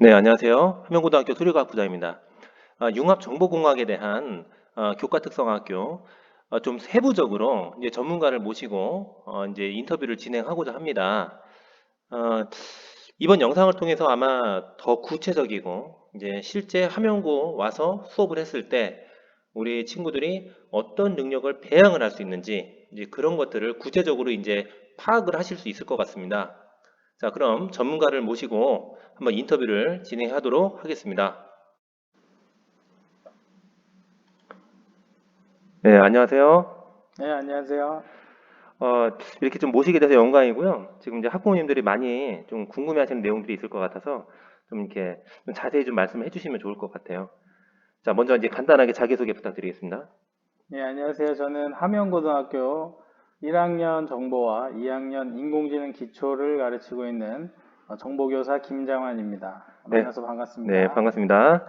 네, 안녕하세요. 함영고등학교 수리과학 부장입니다. 아, 융합정보공학에 대한 아, 교과특성학교 아, 좀 세부적으로 이제 전문가를 모시고 어, 이제 인터뷰를 진행하고자 합니다. 아, 이번 영상을 통해서 아마 더 구체적이고 이제 실제 함영고 와서 수업을 했을 때 우리 친구들이 어떤 능력을 배양을 할 수 있는지 이제 그런 것들을 구체적으로 이제 파악을 하실 수 있을 것 같습니다. 자, 그럼 전문가를 모시고 한번 인터뷰를 진행하도록 하겠습니다. 네, 안녕하세요. 네, 안녕하세요. 어, 이렇게 좀 모시게 돼서 영광이고요. 지금 이제 학부모님들이 많이 좀 궁금해하시는 내용들이 있을 것 같아서 좀 이렇게 좀 자세히 좀 말씀해 주시면 좋을 것 같아요. 자, 먼저 이제 간단하게 자기소개 부탁드리겠습니다. 네, 안녕하세요. 저는 함영고등학교 1학년 정보와 2학년 인공지능 기초를 가르치고 있는 어, 정보교사 김장환입니다. 네. 만나서 반갑습니다. 네, 반갑습니다.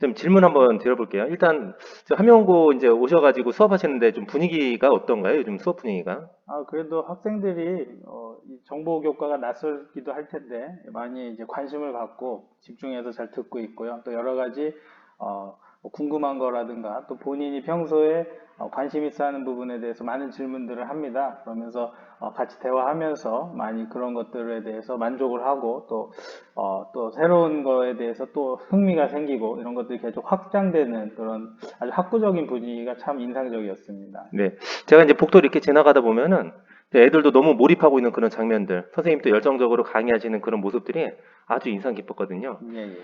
좀 질문 한번 드려볼게요. 일단 저 함영고 이제 오셔가지고 수업하시는데 좀 분위기가 어떤가요? 요즘 수업 분위기가? 아, 그래도 학생들이 어, 이 정보 교과가 낯설기도 할 텐데 많이 이제 관심을 갖고 집중해서 잘 듣고 있고요. 또 여러 가지 어, 뭐 궁금한 거라든가 또 본인이 평소에 어, 관심 있어 하는 부분에 대해서 많은 질문들을 합니다. 그러면서 어, 같이 대화하면서 많이 그런 것들에 대해서 만족을 하고 또, 어, 또 새로운 거에 대해서 또 흥미가 생기고 이런 것들이 계속 확장되는 그런 아주 학구적인 분위기가 참 인상적이었습니다. 네. 제가 이제 복도를 이렇게 지나가다 보면은 애들도 너무 몰입하고 있는 그런 장면들, 선생님도 열정적으로 강의하시는 그런 모습들이 아주 인상 깊었거든요. 예, 예.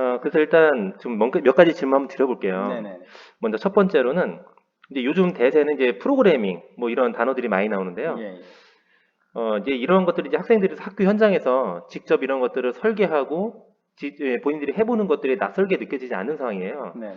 어, 그래서 일단 좀 몇 가지 질문 한번 드려볼게요. 네네. 먼저 첫 번째로는 이제 요즘 대세는 이제 프로그래밍 뭐 이런 단어들이 많이 나오는데요. 예, 예. 어, 이제 이런 것들이 이제 학생들이 학교 현장에서 직접 이런 것들을 설계하고 지- 예, 본인들이 해보는 것들이 낯설게 느껴지지 않는 상황이에요. 네네.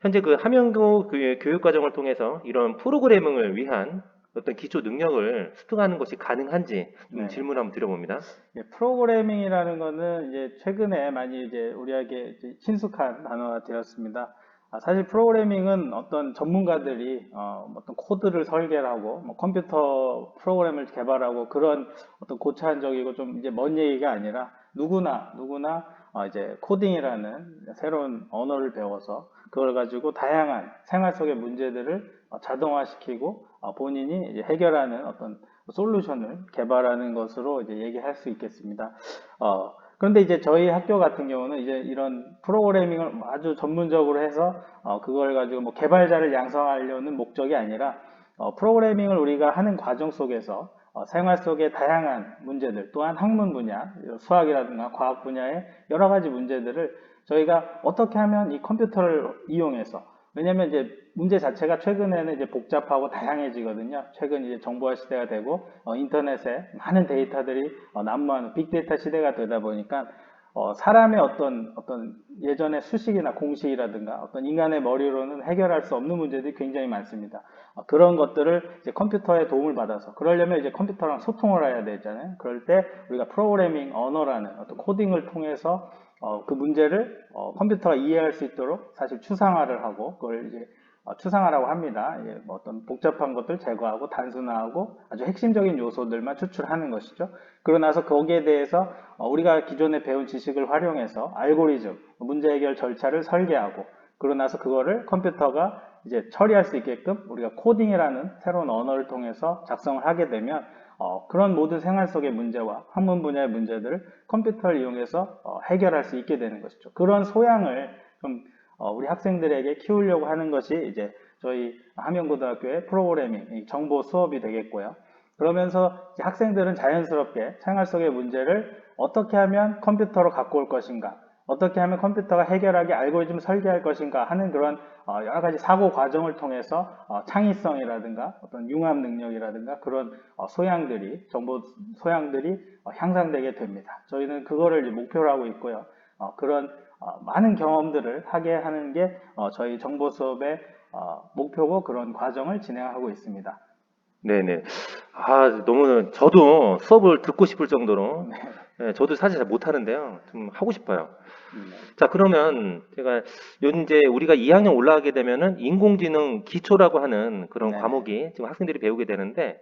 현재 그 함영고 그 교육 과정을 통해서 이런 프로그래밍을 위한 어떤 기초 능력을 습득하는 것이 가능한지 좀 네. 질문 한번 드려봅니다. 예, 프로그래밍이라는 거는 이제 최근에 많이 이제 우리에게 이제 친숙한 단어가 되었습니다. 아, 사실 프로그래밍은 어떤 전문가들이 어, 어떤 코드를 설계하고 뭐 컴퓨터 프로그램을 개발하고 그런 어떤 고차원적이고 좀 이제 먼 얘기가 아니라 누구나 누구나 어, 이제 코딩이라는 새로운 언어를 배워서 그걸 가지고 다양한 생활 속의 문제들을 어, 자동화시키고 어, 본인이 이제 해결하는 어떤 솔루션을 개발하는 것으로 이제 얘기할 수 있겠습니다. 어, 그런데 이제 저희 학교 같은 경우는 이제 이런 프로그래밍을 아주 전문적으로 해서 어, 그걸 가지고 뭐 개발자를 양성하려는 목적이 아니라 어, 프로그래밍을 우리가 하는 과정 속에서 어, 생활 속의 다양한 문제들 또한 학문 분야, 수학이라든가 과학 분야의 여러 가지 문제들을 저희가 어떻게 하면 이 컴퓨터를 이용해서 왜냐면 이제 문제 자체가 최근에는 이제 복잡하고 다양해지거든요. 최근 이제 정보화 시대가 되고 어, 인터넷에 많은 데이터들이 어, 난무하는 빅데이터 시대가 되다 보니까 어, 사람의 어떤 어떤 예전의 수식이나 공식이라든가 어떤 인간의 머리로는 해결할 수 없는 문제들이 굉장히 많습니다. 어, 그런 것들을 이제 컴퓨터의 도움을 받아서 그러려면 이제 컴퓨터랑 소통을 해야 되잖아요. 그럴 때 우리가 프로그래밍 언어라는 어떤 코딩을 통해서 어, 그 문제를 어, 컴퓨터가 이해할 수 있도록 사실 추상화를 하고 그걸 이제 어, 추상화라고 합니다. 예, 뭐 어떤 복잡한 것들 제거하고 단순화하고 아주 핵심적인 요소들만 추출하는 것이죠. 그러고 나서 거기에 대해서 어, 우리가 기존에 배운 지식을 활용해서 알고리즘, 문제 해결 절차를 설계하고 그러고 나서 그거를 컴퓨터가 이제 처리할 수 있게끔 우리가 코딩이라는 새로운 언어를 통해서 작성을 하게 되면 어, 그런 모든 생활 속의 문제와 학문 분야의 문제들을 컴퓨터를 이용해서 어, 해결할 수 있게 되는 것이죠. 그런 소양을 좀 어, 우리 학생들에게 키우려고 하는 것이 이제 저희 함영고등학교의 프로그래밍 이 정보 수업이 되겠고요. 그러면서 학생들은 자연스럽게 생활 속의 문제를 어떻게 하면 컴퓨터로 갖고 올 것인가, 어떻게 하면 컴퓨터가 해결하게 알고리즘을 설계할 것인가 하는 그런 어, 여러 가지 사고 과정을 통해서 어, 창의성이라든가 어떤 융합 능력이라든가 그런 어, 소양들이 정보 소양들이 어, 향상되게 됩니다. 저희는 그거를 목표로 하고 있고요. 어, 그런 어, 많은 경험들을 하게 하는 게 어, 저희 정보 수업의 어, 목표고 그런 과정을 진행하고 있습니다. 네네. 아, 너무 저도 수업을 듣고 싶을 정도로 네. 예, 저도 사실 잘 못하는데요. 좀 하고 싶어요. 음, 자, 그러면 제가 이제 우리가 2학년 올라가게 되면은 인공지능 기초라고 하는 그런 네. 과목이 지금 학생들이 배우게 되는데 뭐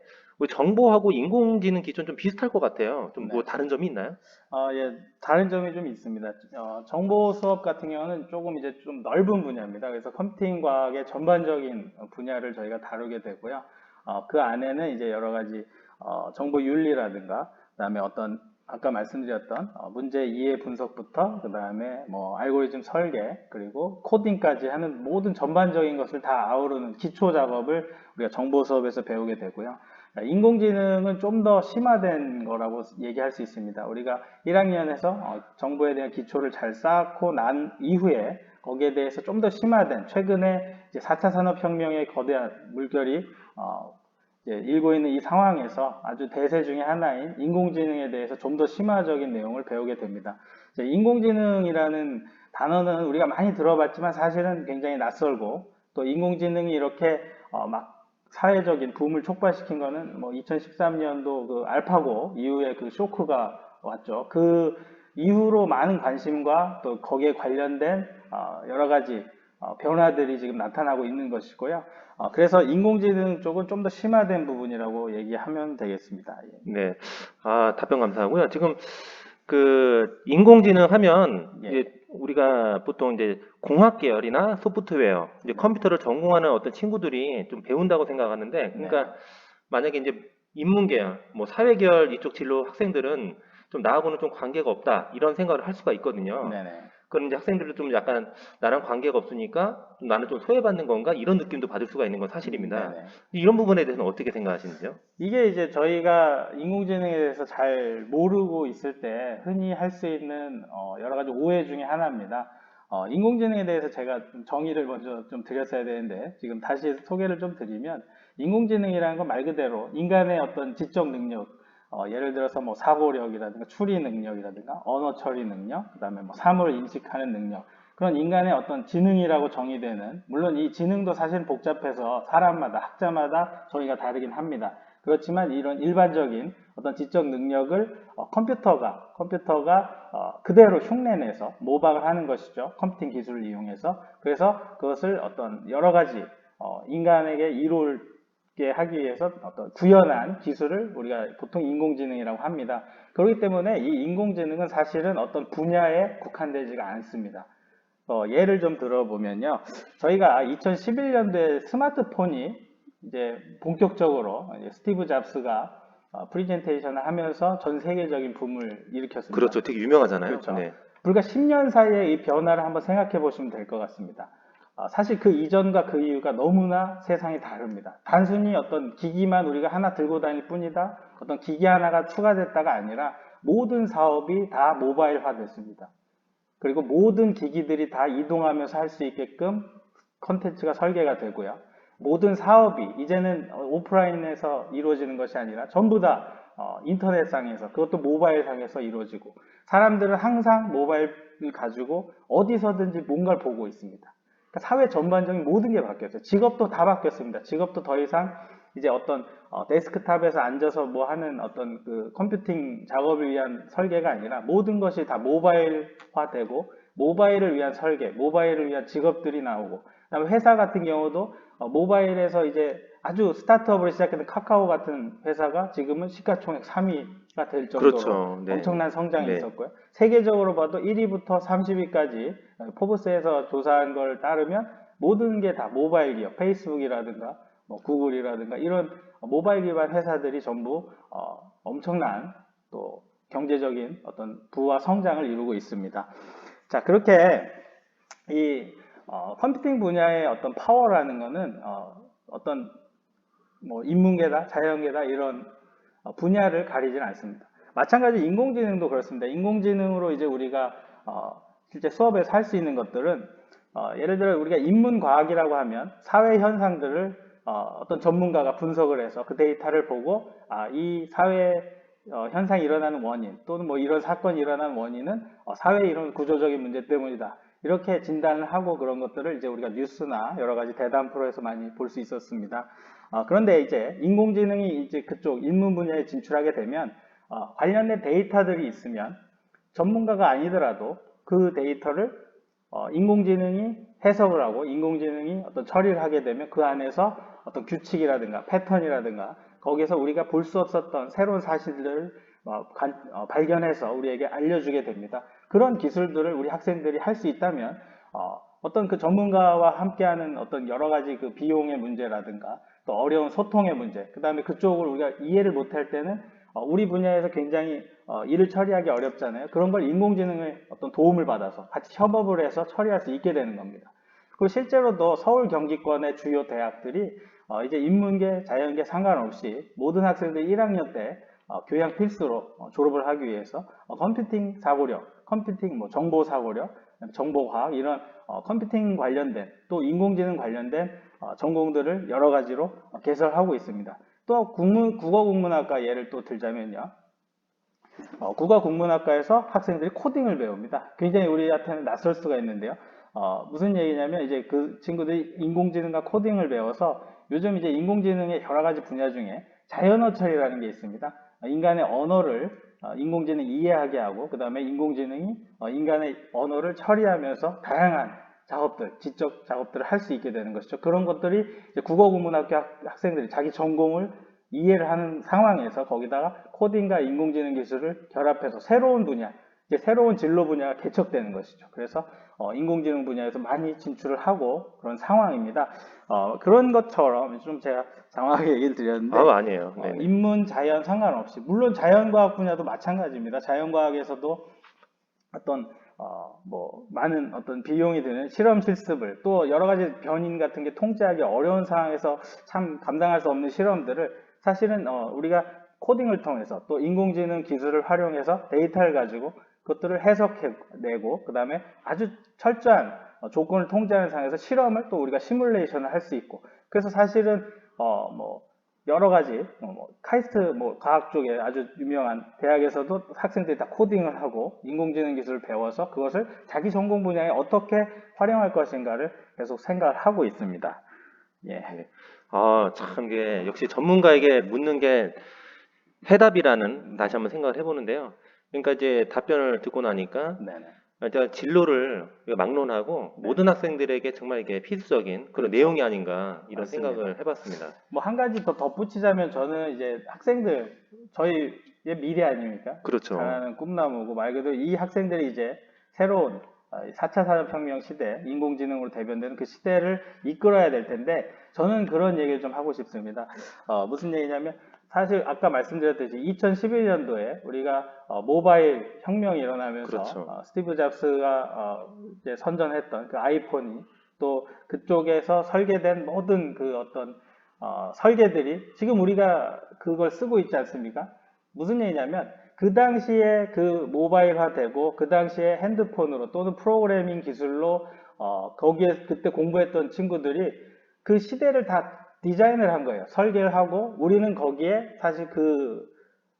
정보하고 인공지능 기존 좀 비슷할 것 같아요. 좀뭐 네. 다른 점이 있나요? 어, 예, 다른 점이 좀 있습니다. 어, 정보 수업 같은 경우는 조금 이제 좀 넓은 분야입니다. 그래서 컴퓨팅 과학의 전반적인 분야를 저희가 다루게 되고요. 어, 그 안에는 이제 여러 가지 어, 정보 윤리라든가, 그다음에 어떤 아까 말씀드렸던 어, 문제 이해 분석부터 그다음에 뭐 알고리즘 설계 그리고 코딩까지 하는 모든 전반적인 것을 다 아우르는 기초 작업을 우리가 정보 수업에서 배우게 되고요. 자, 인공지능은 좀 더 심화된 거라고 얘기할 수 있습니다. 우리가 1학년에서 어, 정보에 대한 기초를 잘 쌓고 난 이후에 거기에 대해서 좀 더 심화된 최근에 이제 4차 산업혁명의 거대한 물결이 어, 일고 있는 이 상황에서 아주 대세 중의 하나인 인공지능에 대해서 좀 더 심화적인 내용을 배우게 됩니다. 인공지능이라는 단어는 우리가 많이 들어봤지만 사실은 굉장히 낯설고 또 인공지능이 이렇게 어, 막 사회적인 붐을 촉발시킨 거는 뭐 2013년도 그 알파고 이후에 그 쇼크가 왔죠. 그 이후로 많은 관심과 또 거기에 관련된 어, 여러 가지 어, 변화들이 지금 나타나고 있는 것이고요. 어, 그래서 인공지능 쪽은 좀 더 심화된 부분이라고 얘기하면 되겠습니다. 예. 네. 아, 답변 감사하고요. 지금 그 인공지능 하면 예. 이제 우리가 보통 이제 공학 계열이나 소프트웨어, 이제 컴퓨터를 전공하는 어떤 친구들이 좀 배운다고 생각하는데, 그러니까 만약에 이제 인문 계열, 뭐 사회 계열 이쪽 진로 학생들은 좀 나하고는 좀 관계가 없다 이런 생각을 할 수가 있거든요. 네네. 그럼 이제 학생들은 좀 약간 나랑 관계가 없으니까 좀 나는 좀 소외받는 건가 이런 느낌도 받을 수가 있는 건 사실입니다. 네네. 이런 부분에 대해서는 어떻게 생각하시는지요? 이게 이제 저희가 인공지능에 대해서 잘 모르고 있을 때 흔히 할 수 있는 어, 여러 가지 오해 중에 하나입니다. 어, 인공지능에 대해서 제가 좀 정의를 먼저 좀 드렸어야 되는데 지금 다시 소개를 좀 드리면 인공지능이라는 건 말 그대로 인간의 어떤 지적 능력 어, 예를 들어서 뭐 사고력이라든가 추리 능력이라든가 언어 처리 능력, 그다음에 뭐 사물을 인식하는 능력 그런 인간의 어떤 지능이라고 정의되는 물론 이 지능도 사실 복잡해서 사람마다 학자마다 정의가 다르긴 합니다. 그렇지만 이런 일반적인 어떤 지적 능력을 어, 컴퓨터가 컴퓨터가 어, 그대로 흉내내서 모방을 하는 것이죠. 컴퓨팅 기술을 이용해서 그래서 그것을 어떤 여러 가지 어, 인간에게 이룰 게 하기 위해서 어떤 구현한 기술을 우리가 보통 인공지능이라고 합니다. 그렇기 때문에 이 인공지능은 사실은 어떤 분야에 국한되지가 않습니다. 어, 예를 좀 들어보면요. 저희가 2011년도에 스마트폰이 이제 본격적으로 이제 스티브 잡스가 어, 프리젠테이션을 하면서 전 세계적인 붐을 일으켰습니다. 그렇죠. 되게 유명하잖아요. 그렇죠. 네. 불과 10년 사이에 이 변화를 한번 생각해 보시면 될 것 같습니다. 어, 사실 그 이전과 그 이후가 너무나 세상이 다릅니다. 단순히 어떤 기기만 우리가 하나 들고 다닐 뿐이다. 어떤 기기 하나가 추가됐다가 아니라 모든 사업이 다 모바일화 됐습니다. 그리고 모든 기기들이 다 이동하면서 할 수 있게끔 컨텐츠가 설계가 되고요. 모든 사업이 이제는 어, 오프라인에서 이루어지는 것이 아니라 전부 다 어, 인터넷상에서 그것도 모바일상에서 이루어지고 사람들은 항상 모바일을 가지고 어디서든지 뭔가를 보고 있습니다. 그러니까 사회 전반적인 모든 게 바뀌었어요. 직업도 다 바뀌었습니다. 직업도 더 이상 이제 어떤 어, 데스크탑에서 앉아서 뭐 하는 어떤 그 컴퓨팅 작업을 위한 설계가 아니라 모든 것이 다 모바일화되고 모바일을 위한 설계, 모바일을 위한 직업들이 나오고 그다음에 회사 같은 경우도 어, 모바일에서 이제 아주 스타트업을 시작했던 카카오 같은 회사가 지금은 시가총액 3위가 될 정도로 그렇죠. 네. 엄청난 성장이 네. 있었고요. 세계적으로 봐도 1위부터 30위까지 포브스에서 조사한 걸 따르면 모든 게 다 모바일 기업, 페이스북이라든가 뭐 구글이라든가 이런 모바일 기반 회사들이 전부 어, 엄청난 또 경제적인 어떤 부와 성장을 이루고 있습니다. 자 그렇게 이 어, 컴퓨팅 분야의 어떤 파워라는 거는 어, 어떤 뭐 인문계다, 자연계다 이런 어, 분야를 가리지는 않습니다. 마찬가지 인공지능도 그렇습니다. 인공지능으로 이제 우리가 어, 실제 수업에서 할 수 있는 것들은 어, 예를 들어 우리가 인문과학이라고 하면 사회 현상들을 어, 떤 전문가가 분석을 해서 그 데이터를 보고 아, 이 사회 어, 현상이 일어나는 원인 또는 뭐 이런 사건이 일어나는 원인은 어, 사회 이런 구조적인 문제 때문이다. 이렇게 진단을 하고 그런 것들을 이제 우리가 뉴스나 여러 가지 대담 프로에서 많이 볼 수 있었습니다. 어, 그런데 이제 인공지능이 이제 그쪽 인문 분야에 진출하게 되면 어, 관련된 데이터들이 있으면 전문가가 아니더라도 그 데이터를 어, 인공지능이 해석을 하고 인공지능이 어떤 처리를 하게 되면 그 안에서 어떤 규칙이라든가 패턴이라든가 거기서 우리가 볼 수 없었던 새로운 사실들을 어, 관- 어, 발견해서 우리에게 알려주게 됩니다. 그런 기술들을 우리 학생들이 할 수 있다면 어, 어떤 그 전문가와 함께하는 어떤 여러 가지 그 비용의 문제라든가 또 어려운 소통의 문제, 그 다음에 그쪽을 우리가 이해를 못할 때는 어, 우리 분야에서 굉장히 어, 일을 처리하기 어렵잖아요. 그런 걸 인공지능의 어떤 도움을 받아서 같이 협업을 해서 처리할 수 있게 되는 겁니다. 그리고 실제로도 서울 경기권의 주요 대학들이 어, 이제 인문계, 자연계 상관없이 모든 학생들이 1학년 때 어, 교양 필수로 어, 졸업을 하기 위해서 어, 컴퓨팅 사고력, 컴퓨팅 뭐 정보 사고력, 정보과학 이런 어, 컴퓨팅 관련된 또 인공지능 관련된 어, 전공들을 여러 가지로 어, 개설하고 있습니다. 또 국문, 국어 국문학과 예를 또 들자면요. 어, 국어 국문학과에서 학생들이 코딩을 배웁니다. 굉장히 우리한테는 낯설 수가 있는데요. 어, 무슨 얘기냐면 이제 그 친구들이 인공지능과 코딩을 배워서 요즘 이제 인공지능의 여러 가지 분야 중에 자연어 처리라는 게 있습니다. 어, 인간의 언어를 어, 인공지능이 이해하게 하고 그 다음에 인공지능이 어, 인간의 언어를 처리하면서 다양한 작업들, 지적 작업들을 할 수 있게 되는 것이죠. 그런 것들이 국어국문학교 학- 학생들이 자기 전공을 이해를 하는 상황에서 거기다가 코딩과 인공지능 기술을 결합해서 새로운 분야, 이제 새로운 진로 분야가 개척되는 것이죠. 그래서 어, 인공지능 분야에서 많이 진출을 하고 그런 상황입니다. 어, 그런 것처럼 좀 제가 장황하게 얘기를 드렸는데 아, 아니에요. 어, 네. 인문, 자연 상관없이 물론 자연과학 분야도 마찬가지입니다. 자연과학에서도 어떤 어, 뭐 많은 어떤 비용이 드는 실험 실습을 또 여러 가지 변인 같은 게 통제하기 어려운 상황에서 참 감당할 수 없는 실험들을 사실은 어, 우리가 코딩을 통해서 또 인공지능 기술을 활용해서 데이터를 가지고 그것들을 해석해내고 그 다음에 아주 철저한 어, 조건을 통제하는 상황에서 실험을 또 우리가 시뮬레이션을 할 수 있고 그래서 사실은 어, 뭐 여러 가지 어, 뭐 카이스트 뭐 과학 쪽에 아주 유명한 대학에서도 학생들이 다 코딩을 하고 인공지능 기술을 배워서 그것을 자기 전공 분야에 어떻게 활용할 것인가를 계속 생각을 하고 있습니다. 예. 아, 참, 이게 역시 전문가에게 묻는 게 해답이라는 다시 한번 생각을 해보는데요. 그러니까 이제 답변을 듣고 나니까 네네. 일단 진로를 막론하고 네. 모든 학생들에게 정말 이게 필수적인 그런 내용이 아닌가 이런 맞습니다. 생각을 해봤습니다. 뭐 한 가지 더 덧붙이자면 저는 이제 학생들 저희의 미래 아닙니까? 그렇죠. 잘하는 꿈나무고 말 그대로 이 학생들이 이제 새로운 4차 산업혁명 시대, 인공지능으로 대변되는 그 시대를 이끌어야 될 텐데 저는 그런 얘기를 좀 하고 싶습니다. 어, 무슨 얘기냐면 사실 아까 말씀드렸듯이 2011년도에 우리가 어, 모바일 혁명이 일어나면서 그렇죠. 어, 스티브 잡스가 어, 이제 선전했던 그 아이폰이 또 그쪽에서 설계된 모든 그 어떤 어, 설계들이 지금 우리가 그걸 쓰고 있지 않습니까? 무슨 얘기냐면 그 당시에 그 모바일화되고 그 당시에 핸드폰으로 또는 프로그래밍 기술로 어, 거기에 그때 공부했던 친구들이 그 시대를 다 디자인을 한 거예요. 설계를 하고 우리는 거기에 사실 그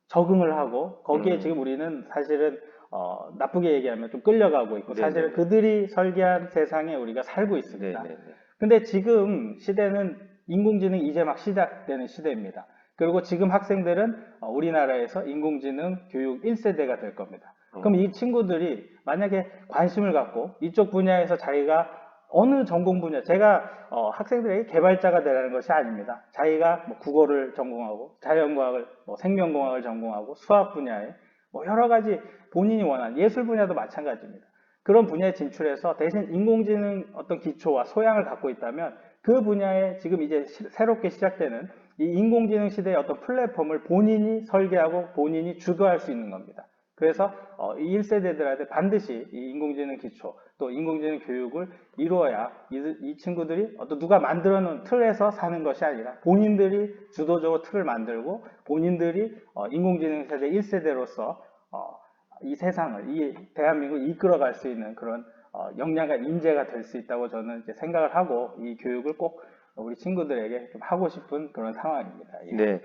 적응을 하고 거기에 음. 지금 우리는 사실은 어, 나쁘게 얘기하면 좀 끌려가고 있고 네네. 사실은 그들이 설계한 세상에 우리가 살고 네, 있습니다. 네, 네. 근데 지금 시대는 인공지능이 이제 막 시작되는 시대입니다. 그리고 지금 학생들은 어, 우리나라에서 인공지능 교육 1세대가 될 겁니다. 어. 그럼 이 친구들이 만약에 관심을 갖고 이쪽 분야에서 자기가 어느 전공 분야, 제가 어, 학생들에게 개발자가 되라는 것이 아닙니다. 자기가 뭐 국어를 전공하고 자연과학을, 뭐 생명공학을 전공하고 수학 분야에 뭐 여러 가지 본인이 원하는 예술 분야도 마찬가지입니다. 그런 분야에 진출해서 대신 인공지능 어떤 기초와 소양을 갖고 있다면 그 분야에 지금 이제 시- 새롭게 시작되는 이 인공지능 시대의 어떤 플랫폼을 본인이 설계하고 본인이 주도할 수 있는 겁니다. 그래서 어, 이 1세대들한테 반드시 이 인공지능 기초 또 인공지능 교육을 이루어야 이, 이 친구들이 어떤 누가 만들어 놓은 틀에서 사는 것이 아니라 본인들이 주도적으로 틀을 만들고 본인들이 어, 인공지능 세대 1세대로서 어, 이 세상을 이 대한민국을 이끌어갈 수 있는 그런 어, 역량과 인재가 될 수 있다고 저는 생각을 하고 이 교육을 꼭 우리 친구들에게 좀 하고 싶은 그런 상황입니다. 예. 네.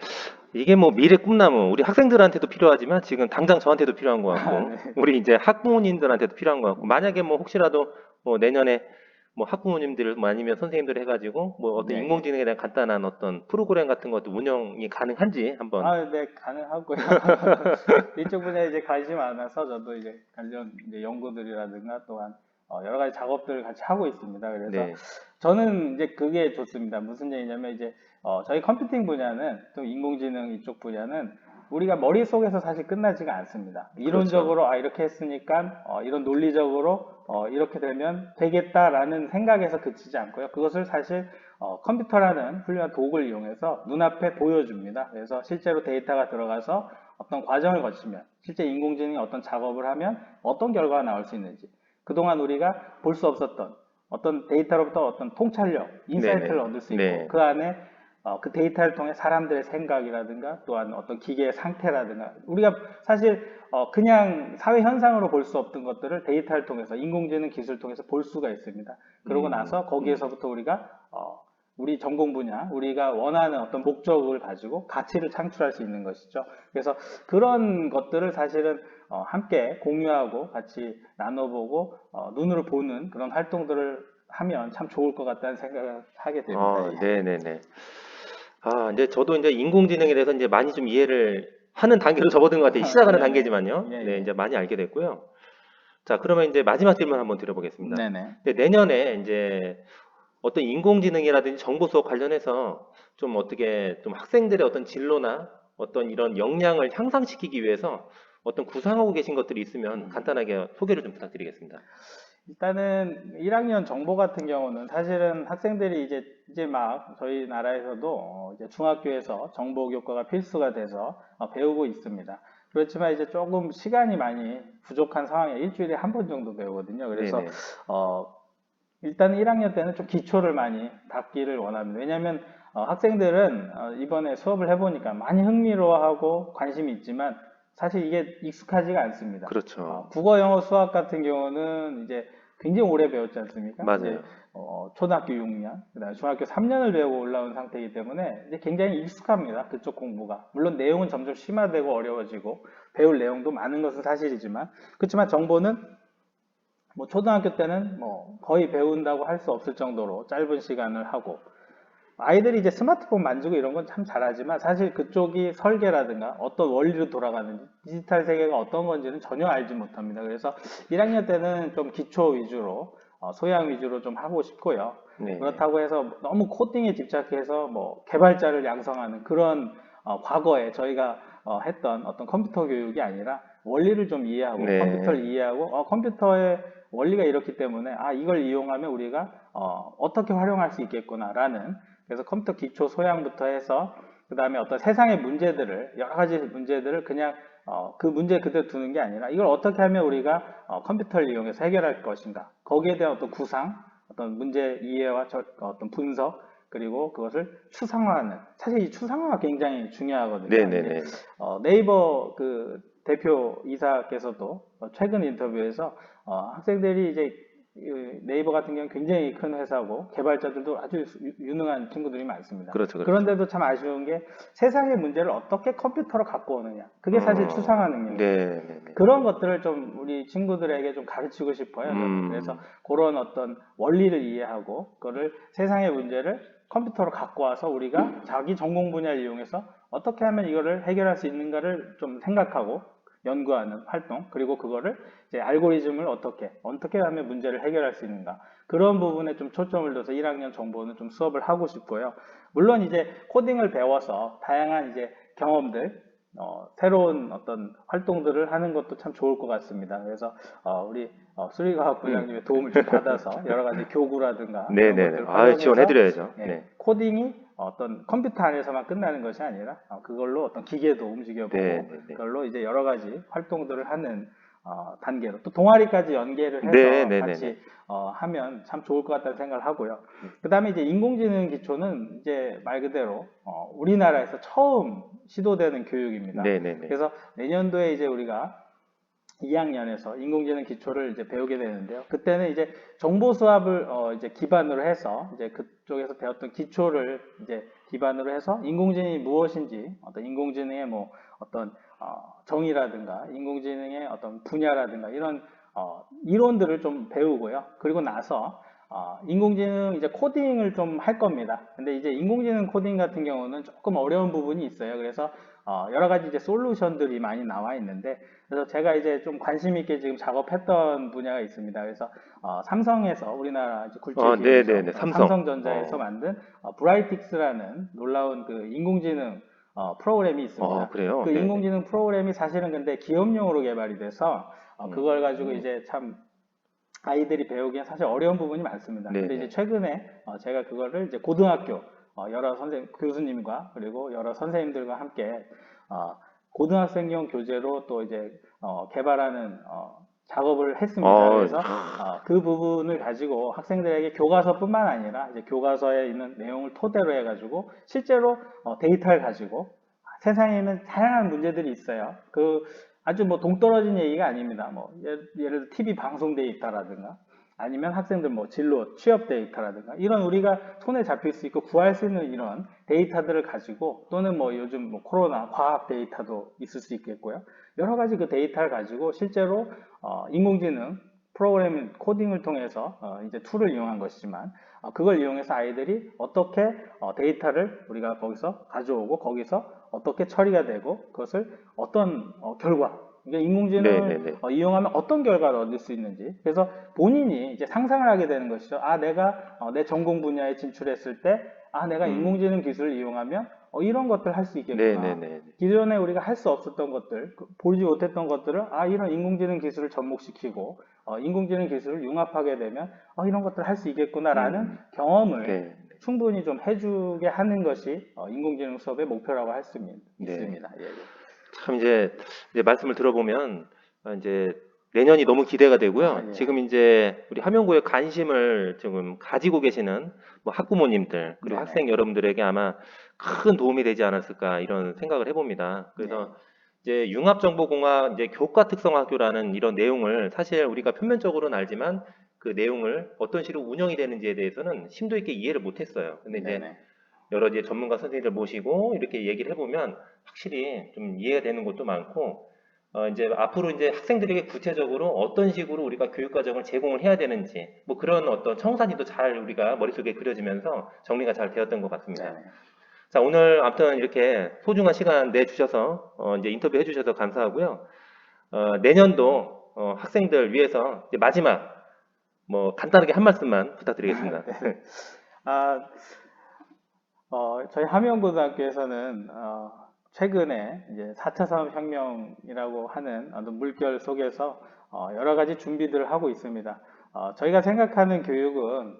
이게 뭐 미래 꿈나무 우리 학생들한테도 필요하지만 지금 당장 저한테도 필요한 것 같고 아, 네. 우리 이제 학부모님들한테도 필요한 것 같고 만약에 뭐 혹시라도 뭐 내년에 뭐 학부모님들 뭐 아니면 선생님들 해가지고 뭐 어떤 네. 인공지능에 대한 간단한 어떤 프로그램 같은 것도 운영이 가능한지 한번 아, 네, 가능하고요. 이쪽 분야에 이제 관심 많아서 저도 이제 관련 이제 연구들이라든가 또한 어, 여러 가지 작업들을 같이 하고 있습니다. 그래서 네. 저는 이제 그게 좋습니다. 무슨 얘기냐면 이제 어, 저희 컴퓨팅 분야는 또 인공지능 이쪽 분야는 우리가 머릿속에서 사실 끝나지가 않습니다. 이론적으로 아 이렇게 했으니까 어, 이런 논리적으로 어, 이렇게 되면 되겠다라는 생각에서 그치지 않고요. 그것을 사실 어, 컴퓨터라는 훌륭한 도구를 이용해서 눈앞에 보여줍니다. 그래서 실제로 데이터가 들어가서 어떤 과정을 거치면 실제 인공지능이 어떤 작업을 하면 어떤 결과가 나올 수 있는지 그동안 우리가 볼 수 없었던 어떤 데이터로부터 어떤 통찰력, 인사이트를. 얻을 수 있고 네. 그 안에 어, 그 데이터를 통해 사람들의 생각이라든가 또한 어떤 기계의 상태라든가 우리가 사실 어, 그냥 사회 현상으로 볼 수 없던 것들을 데이터를 통해서 인공지능 기술을 통해서 볼 수가 있습니다. 그러고 음, 나서 거기에서부터 우리가 어, 우리 전공 분야, 우리가 원하는 어떤 목적을 가지고 가치를 창출할 수 있는 것이죠. 그래서 그런 것들을 사실은 어, 함께 공유하고 같이 나눠보고 어, 눈으로 보는 그런 활동들을 하면 참 좋을 것 같다는 생각을 하게 됩니다. 아, 예. 네네네. 아, 이제 저도 이제 인공지능에 대해서 이제 많이 좀 이해를 하는 단계로 접어든 것 같아요. 시작하는 네네. 단계지만요. 예, 네, 예. 이제 많이 알게 됐고요. 자, 그러면 이제 마지막 질문 한번 드려보겠습니다. 네네. 근데 내년에 이제 어떤 인공지능이라든지 정보 수업 관련해서 좀 어떻게 좀 학생들의 어떤 진로나 어떤 이런 역량을 향상시키기 위해서 어떤 구상하고 계신 것들이 있으면 간단하게 소개를 좀 부탁드리겠습니다. 일단은 1학년 정보 같은 경우는 사실은 학생들이 이제 이제 막 저희 나라에서도 어, 이제 중학교에서 정보 교과가 필수가 돼서 어, 배우고 있습니다. 그렇지만 이제 조금 시간이 많이 부족한 상황에 일주일에 한 번 정도 배우거든요. 그래서 네네. 어, 일단 1학년 때는 좀 기초를 많이 닫기를 원합니다. 왜냐하면 어, 학생들은 어, 이번에 수업을 해보니까 많이 흥미로워하고 관심이 있지만 사실 이게 익숙하지가 않습니다. 그렇죠. 어, 국어, 영어, 수학 같은 경우는 이제 굉장히 오래 배웠지 않습니까? 맞아요. 어, 초등학교 6년, 그다음에 중학교 3년을 배우고 올라온 상태이기 때문에 이제 굉장히 익숙합니다. 그쪽 공부가. 물론 내용은 점점 심화되고 어려워지고 배울 내용도 많은 것은 사실이지만 그렇지만 정보는 뭐 초등학교 때는 뭐 거의 배운다고 할 수 없을 정도로 짧은 시간을 하고 아이들이 이제 스마트폰 만지고 이런 건 참 잘하지만 사실 그쪽이 설계라든가 어떤 원리로 돌아가는지 디지털 세계가 어떤 건지는 전혀 알지 못합니다. 그래서 1학년 때는 좀 기초 위주로 어, 소양 위주로 좀 하고 싶고요. 네. 그렇다고 해서 너무 코딩에 집착해서 뭐 개발자를 양성하는 그런 어, 과거에 저희가 어, 했던 어떤 컴퓨터 교육이 아니라 원리를 좀 이해하고 네. 컴퓨터를 이해하고 어, 컴퓨터의 원리가 이렇기 때문에 아 이걸 이용하면 우리가 어, 어떻게 활용할 수 있겠구나라는 그래서 컴퓨터 기초 소양부터 해서 그 다음에 어떤 세상의 문제들을 여러 가지 문제들을 그냥 어, 그 문제 그대로 두는 게 아니라 이걸 어떻게 하면 우리가 어, 컴퓨터를 이용해서 해결할 것인가 거기에 대한 어떤 구상 어떤 문제 이해와 저- 어떤 분석 그리고 그것을 추상화하는 사실 이 추상화가 굉장히 중요하거든요. 네네네. 어, 네이버 그 대표 이사께서도 어, 최근 인터뷰에서 어, 학생들이 이제 이 네이버 같은 경우는 굉장히 큰 회사고 개발자들도 아주 유- 유능한 친구들이 많습니다. 그렇죠, 그렇죠. 그런데도 참 아쉬운 게 세상의 문제를 어떻게 컴퓨터로 갖고 오느냐. 그게 사실 어, 추상화 능력입니다. 네네 네. 그런 것들을 좀 우리 친구들에게 좀 가르치고 싶어요. 음. 그래서 그런 어떤 원리를 이해하고 그거를 세상의 문제를 컴퓨터로 갖고 와서 우리가 자기 전공 분야를 이용해서 어떻게 하면 이거를 해결할 수 있는가를 좀 생각하고 연구하는 활동 그리고 그거를 이제 알고리즘을 어떻게 어떻게 하면 문제를 해결할 수 있는가 그런 부분에 좀 초점을 둬서 1학년 정보는 좀 수업을 하고 싶고요. 물론 이제 코딩을 배워서 다양한 이제 경험들 어, 새로운 어떤 활동들을 하는 것도 참 좋을 것 같습니다. 그래서 어, 우리 어, 수리과학 부장님의 도움을 좀 받아서 여러 가지 교구라든가 이런 네네네. 것들을 아, 활용해서 지원해드려야죠. 예, 네. 코딩이 어떤 컴퓨터 안에서만 끝나는 것이 아니라 어, 그걸로 어떤 기계도 움직여보고 네, 네, 네. 그걸로 이제 여러 가지 활동들을 하는 어, 단계로 또 동아리까지 연계를 해서 네, 네, 같이 네, 네. 어, 하면 참 좋을 것 같다는 생각을 하고요. 그 다음에 이제 인공지능 기초는 이제 말 그대로 어, 우리나라에서 처음 시도되는 교육입니다. 네 네 네. 그래서 내년도에 이제 우리가 2학년에서 인공지능 기초를 이제 배우게 되는데요. 그때는 이제 정보 수합을 어 이제 기반으로 해서 이제 그쪽에서 배웠던 기초를 이제 기반으로 해서 인공지능이 무엇인지 어떤 인공지능의 뭐 어떤 어 정의라든가 인공지능의 어떤 분야라든가 이런 어 이론들을 좀 배우고요. 그리고 나서 어, 인공지능 이제 코딩을 좀 할 겁니다. 근데 이제 인공지능 코딩 같은 경우는 조금 어려운 부분이 있어요. 그래서 어, 여러 가지 이제 솔루션들이 많이 나와 있는데 그래서 제가 이제 좀 관심 있게 지금 작업했던 분야가 있습니다. 그래서 어, 삼성에서 우리나라 이제 굴질 아, 기업이죠. 네네네, 삼성. 삼성 전자에서 어. 만든 어, 브라이틱스라는 놀라운 그 인공지능 어, 프로그램이 있습니다. 어, 그래요? 그 네. 인공지능 프로그램이 사실은 근데 기업용으로 개발이 돼서 어, 음. 그걸 가지고 음. 이제 참 아이들이 배우기엔 사실 어려운 부분이 많습니다. 네, 근데 네. 이제 최근에 어, 제가 그거를 이제 고등학교 어, 여러 선생 교수님과 그리고 여러 선생님들과 함께 어, 고등학생용 교재로 또 이제 어, 개발하는 어, 작업을 했습니다. 어, 그래서 어, 그 부분을 가지고 학생들에게 교과서뿐만 아니라 이제 교과서에 있는 내용을 토대로 해가지고 실제로 어, 데이터를 가지고 세상에 있는 다양한 문제들이 있어요. 그 아주 뭐 동떨어진 얘기가 아닙니다. 뭐 예를, 예를 들어 TV 방송 데이터라든가 아니면 학생들 뭐 진로 취업 데이터라든가 이런 우리가 손에 잡힐 수 있고 구할 수 있는 이런 데이터들을 가지고 또는 뭐 요즘 뭐 코로나 과학 데이터도 있을 수 있겠고요. 여러 가지 그 데이터를 가지고 실제로 어, 인공지능 프로그래밍 코딩을 통해서 어, 이제 툴을 이용한 것이지만 어, 그걸 이용해서 아이들이 어떻게 어, 데이터를 우리가 거기서 가져오고 거기서 어떻게 처리가 되고 그것을 어떤 어, 결과 그러니까 인공지능을 네네네. 어, 이용하면 어떤 결과를 얻을 수 있는지 그래서 본인이 이제 상상을 하게 되는 것이죠. 아 내가 어, 내 전공 분야에 진출했을 때 아 내가 음. 인공지능 기술을 이용하면 어, 이런 것들 할 수 있겠구나. 네네네. 기존에 우리가 할 수 없었던 것들, 그, 보지 못했던 것들을 아 이런 인공지능 기술을 접목시키고 어, 인공지능 기술을 융합하게 되면 어, 이런 것들을 할 수 있겠구나라는 음. 경험을 네. 충분히 좀 해주게 하는 것이 어, 인공지능 수업의 목표라고 할수 네. 있습니다. 예, 예. 참 이제, 이제 말씀을 들어보면 어, 이제 내년이 너무 기대가 되고요. 아, 예. 지금 이제 우리 함영고에 관심을 지금 가지고 계시는 뭐 학부모님들 그리고 네네. 학생 여러분들에게 아마 큰 도움이 되지 않았을까 이런 생각을 해봅니다. 그래서 이제 융합정보공학 이제 교과 특성 학교라는 이런 내용을 사실 우리가 표면적으로는 알지만 그 내용을 어떤 식으로 운영이 되는지에 대해서는 심도 있게 이해를 못했어요. 근데 이제 네네. 여러 이제 전문가 선생님들 모시고 이렇게 얘기를 해보면 확실히 좀 이해가 되는 것도 많고 어 이제 앞으로 이제 학생들에게 구체적으로 어떤 식으로 우리가 교육 과정을 제공을 해야 되는지 뭐 그런 어떤 청사진도 잘 우리가 머릿속에 그려지면서 정리가 잘 되었던 것 같습니다. 네네. 자 오늘 아무튼 이렇게 소중한 시간 내 주셔서 어 이제 인터뷰 해주셔서 감사하고요. 어 내년도 어 학생들 위해서 이제 마지막 뭐 간단하게 한 말씀만 부탁드리겠습니다. 네. 아, 어, 저희 함영고등학교에서는 어, 최근에 이제 4차 산업혁명이라고 하는 어떤 물결 속에서 어, 여러 가지 준비들을 하고 있습니다. 어, 저희가 생각하는 교육은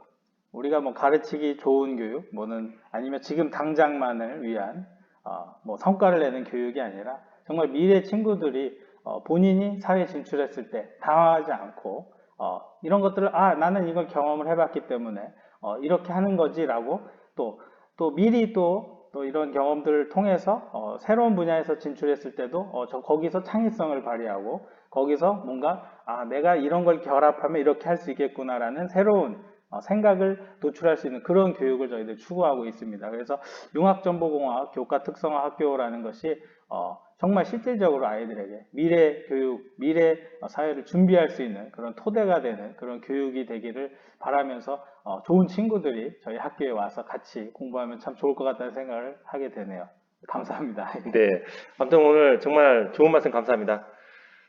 우리가 뭐 가르치기 좋은 교육, 뭐는 아니면 지금 당장만을 위한 어, 뭐 성과를 내는 교육이 아니라 정말 미래 친구들이 어, 본인이 사회에 진출했을 때 당황하지 않고 어, 이런 것들을 아 나는 이걸 경험을 해봤기 때문에 어, 이렇게 하는 거지라고 또 또 미리 또, 또 이런 경험들을 통해서 어, 새로운 분야에서 진출했을 때도 어, 저 거기서 창의성을 발휘하고 거기서 뭔가 아 내가 이런 걸 결합하면 이렇게 할 수 있겠구나라는 새로운 어, 생각을 도출할 수 있는 그런 교육을 저희들 추구하고 있습니다. 그래서 융합정보공학 교과 특성화 학교라는 것이 어, 정말 실질적으로 아이들에게 미래 교육, 미래 어, 사회를 준비할 수 있는 그런 토대가 되는 그런 교육이 되기를 바라면서 어, 좋은 친구들이 저희 학교에 와서 같이 공부하면 참 좋을 것 같다는 생각을 하게 되네요. 감사합니다. 네. 아무튼 오늘 정말 좋은 말씀 감사합니다.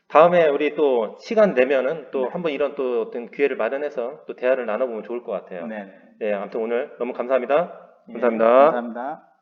다음에 우리 또 시간 내면은 또 네. 한번 이런 또 어떤 기회를 마련해서 또 대화를 나눠보면 좋을 것 같아요. 네. 네, 아무튼 오늘 너무 감사합니다. 예, 감사합니다. 감사합니다.